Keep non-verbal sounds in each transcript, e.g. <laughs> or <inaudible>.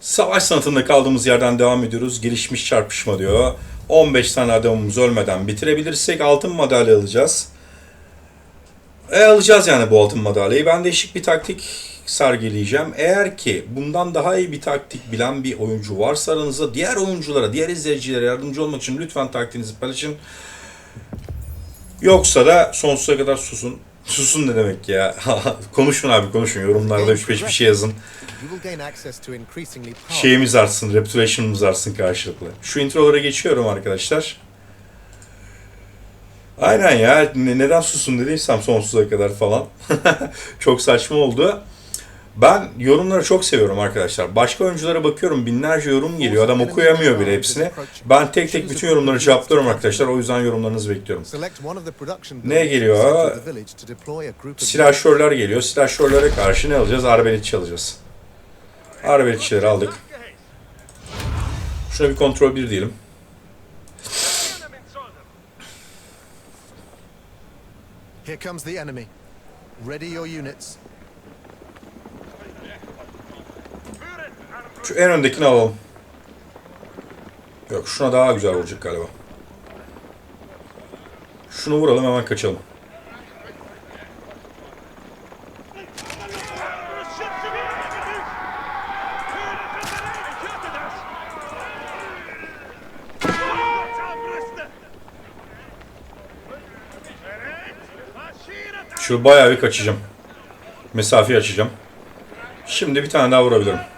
Savaş sanatında kaldığımız yerden devam ediyoruz. Gelişmiş çarpışma diyor. 15 tane adamımız ölmeden bitirebilirsek altın madalya alacağız. E alacağız yani bu altın madalyayı. Ben değişik bir taktik sergileyeceğim. Eğer ki bundan daha iyi bir taktik bilen bir oyuncu varsa aranızda diğer oyunculara, diğer izleyicilere yardımcı olmak için lütfen taktiğinizi paylaşın. Yoksa da sonsuza kadar susun. Susun ne demek ya? <laughs> konuşun abi konuşun. Yorumlarda 3-5 bir şey yazın. Şeyimiz artsın, reputation'ımız artsın karşılıklı. Şu introlara geçiyorum arkadaşlar. Aynen ya. ne- Neden susun dediysem sonsuza kadar falan. <laughs> Çok saçma oldu. Ben yorumları çok seviyorum arkadaşlar. Başka oyunculara bakıyorum binlerce yorum geliyor. Adam okuyamıyor bile hepsini. Ben tek tek bütün yorumları cevaplıyorum arkadaşlar. O yüzden yorumlarınızı bekliyorum. Ne geliyor? Silahşörler geliyor. Silahşörlere karşı ne alacağız? Arbeletçi alacağız. Arbeletçileri aldık. Şuna bir kontrol bir diyelim. Here comes the enemy. Ready your units. Şu en öndekini alalım. Yok şuna daha güzel vuracak galiba. Şunu vuralım hemen kaçalım. Şu bayağı bir kaçacağım. Mesafeyi açacağım. Şimdi bir tane daha vurabilirim.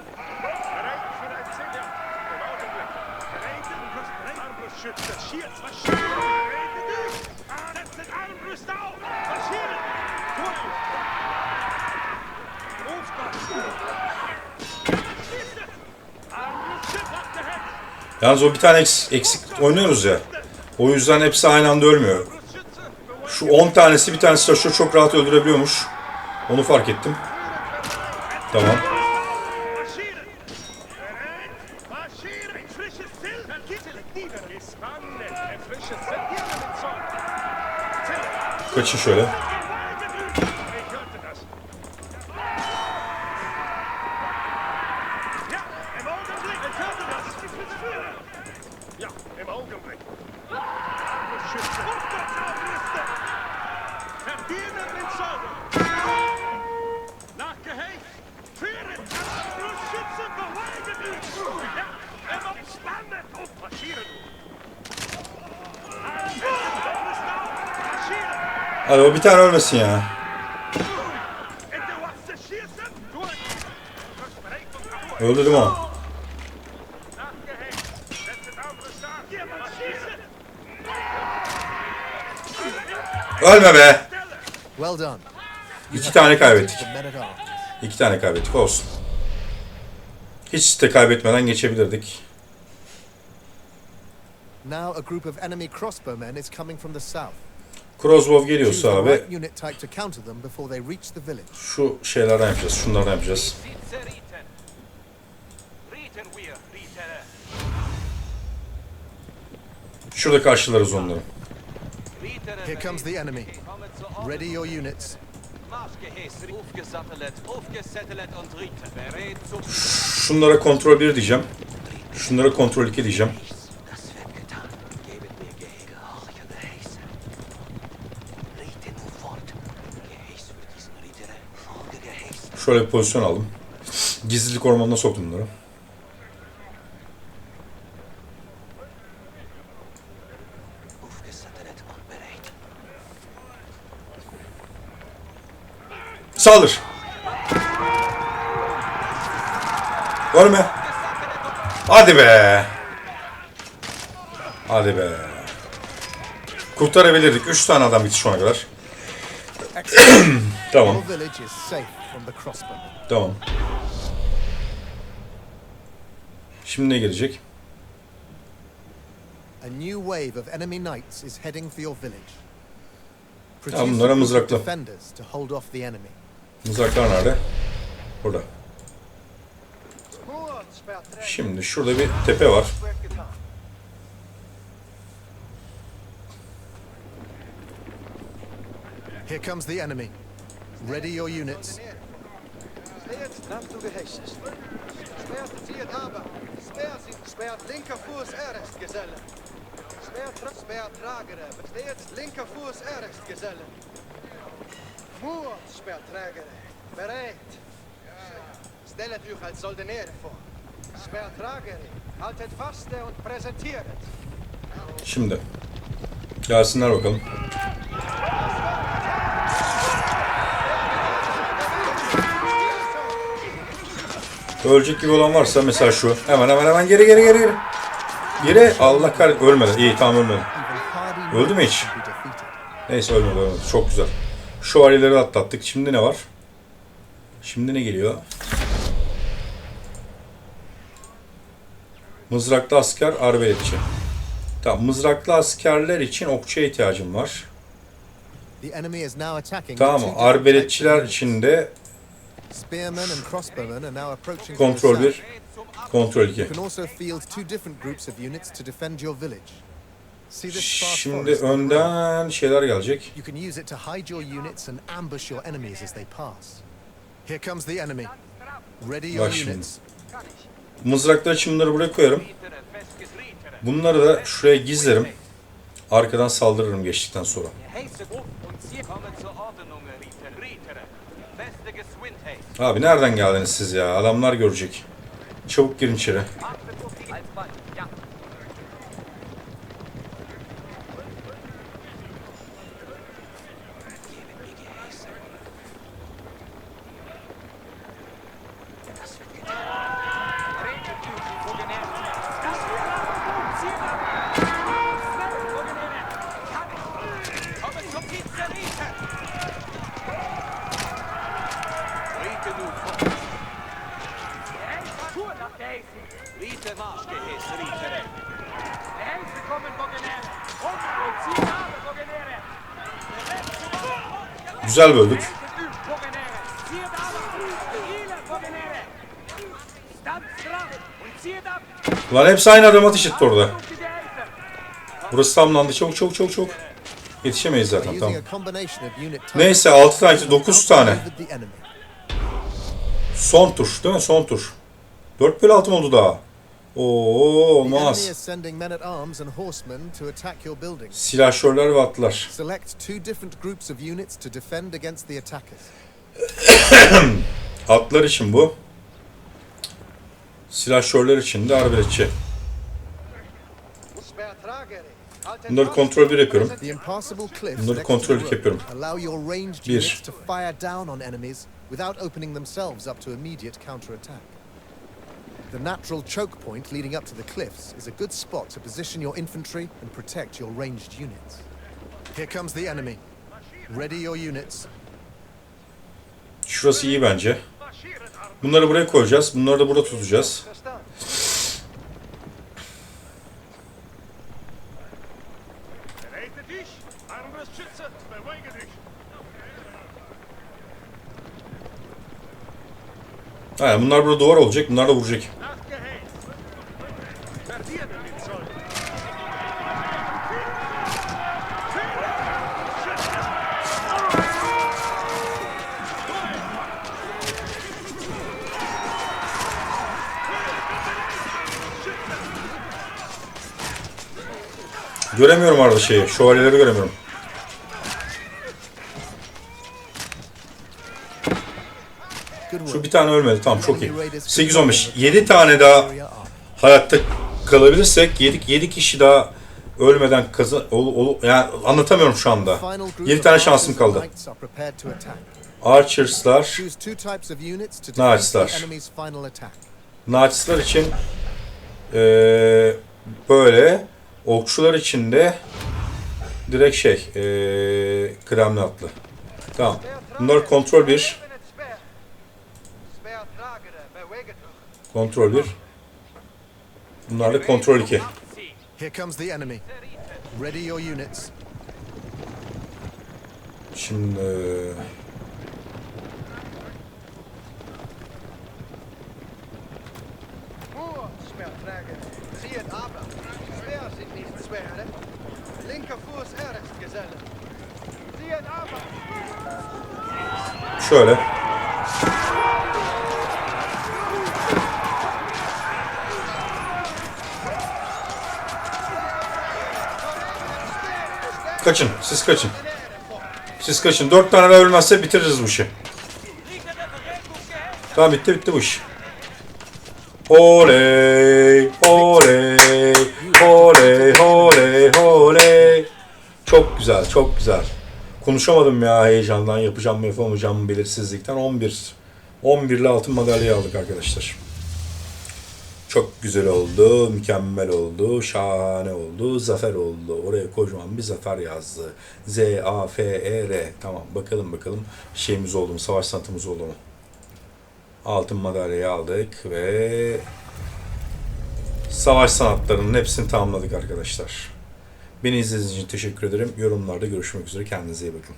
Yalnız o bir tane eks- eksik oynuyoruz ya. O yüzden hepsi aynı anda ölmüyor. Şu 10 tanesi bir tanesi taşıyor çok rahat öldürebiliyormuş. Onu fark ettim. Tamam. Kaçın şöyle. Hadi o bir tane ölmesin ya. Öldü değil mi o? Ölme be. Well done. İki tane kaybettik. İki tane kaybettik olsun. Hiç de kaybetmeden geçebilirdik. Now a group of enemy crossbowmen is coming from the south. Choose geliyorsa abi şu şeylerden yapacağız. Şunlardan yapacağız. Şurada karşılarız onları. Here comes the enemy. Ready your units. Şunlara kontrol 1 diyeceğim. Şunlara kontrol 2 diyeceğim. Şöyle bir pozisyon aldım. Gizlilik ormanına soktum bunları. Saldır. Ölme. Hadi be. Hadi be. Kurtarabilirdik. Üç tane adam gitti şu ana kadar. Tamam. Your village is safe from the crossbowmen. Tamam. Şimdi ne gelecek? A new wave of enemy knights is heading for your village. Tamam, Produce bunlara mızrakla. defenders to hold off the enemy. Mızraklar nerede? Burada. Şimdi şurada bir tepe var. Here comes the enemy. Ready your units. Stellet euch als Soldeniere vor. Speer tragere. Haltet faste und präsentiert. Şimdi. Gelsinler bakalım. Ölecek gibi olan varsa mesela şu. Hemen hemen hemen geri geri geri geri. Geri Allah kahretsin ölmedi. İyi tamam ölmedi. Öldü mü hiç? Neyse ölmedi ölmedi. Çok güzel. Şövalyeleri atlattık. Şimdi ne var? Şimdi ne geliyor? Mızraklı asker, arbeletçi. Tamam, mızraklı askerler için okçuya ihtiyacım var. Tamam? Arbeletçiler için de kontrol south. 1, kontrol 2. You can also field two different groups of units to defend your village. See this sparse Şimdi önden şeyler gelecek. You can use it to hide your units and ambush your enemies as they pass. Here comes the enemy. Ready your Bak şimdi. units. Mızraklar için bunları buraya koyarım. Bunları da şuraya gizlerim. Arkadan saldırırım geçtikten sonra. Abi nereden geldiniz siz ya? Adamlar görecek. Çabuk girin içeri. Güzel böldük. Lan hepsi aynı adam ateş etti orada. Burası tamamlandı. Çabuk çabuk çabuk çabuk. Yetişemeyiz zaten tamam. Neyse 6 tane 9 tane. Son tur değil mi? Son tur. 4 bölü 6 oldu daha. Oo olmaz. Silahşörler ve atlılar. Select two different groups of units to defend against the attackers. <coughs> Atlar için bu. Silahşörler için de arbeletçi. Bunları kontrol 1 yapıyorum. Bunları kontrol road yapıyorum. Bir. The natural choke point leading up to the cliffs is a good spot to position your infantry and protect your ranged units. Here comes the enemy. Ready your units. Şurası iyi bence. Bunları buraya koyacağız. Bunları da burada tutacağız. Aynen bunlar burada duvar olacak. Bunlar da vuracak. Göremiyorum arada şeyi. Şövalyeleri göremiyorum. Şu bir tane ölmedi. Tamam çok iyi. 8-15. 7 tane daha hayatta kalabilirsek 7, 7 kişi daha ölmeden kazan... Ol, ol, yani anlatamıyorum şu anda. Final group 7 of tane şansım kaldı. Archers'lar, Knights'lar. Naçisler için eee, böyle, okçular için de direkt şey, eee kıdemli atlı. Tamam. Bunlar kontrol 1, kontrol 1. Bunlar da kontrol 2. Here comes the enemy. Ready your units. Şimdi Sieht Kaçın. Siz kaçın. Siz kaçın. Dört tane daha ölmezse bitiririz bu işi. Tamam bitti bitti bu iş. Oley, oley, oley, oley, oley. Çok güzel, çok güzel. Konuşamadım ya heyecandan yapacağım mı yapamayacağım mı belirsizlikten 11. 11 ile altın madalya aldık arkadaşlar. Çok güzel oldu, mükemmel oldu, şahane oldu, zafer oldu. Oraya kocaman bir zafer yazdı. Z, A, F, E, R. Tamam bakalım bakalım şeyimiz oldu mu, savaş sanatımız oldu mu? Altın madalyayı aldık ve savaş sanatlarının hepsini tamamladık arkadaşlar. Beni izlediğiniz için teşekkür ederim. Yorumlarda görüşmek üzere. Kendinize iyi bakın.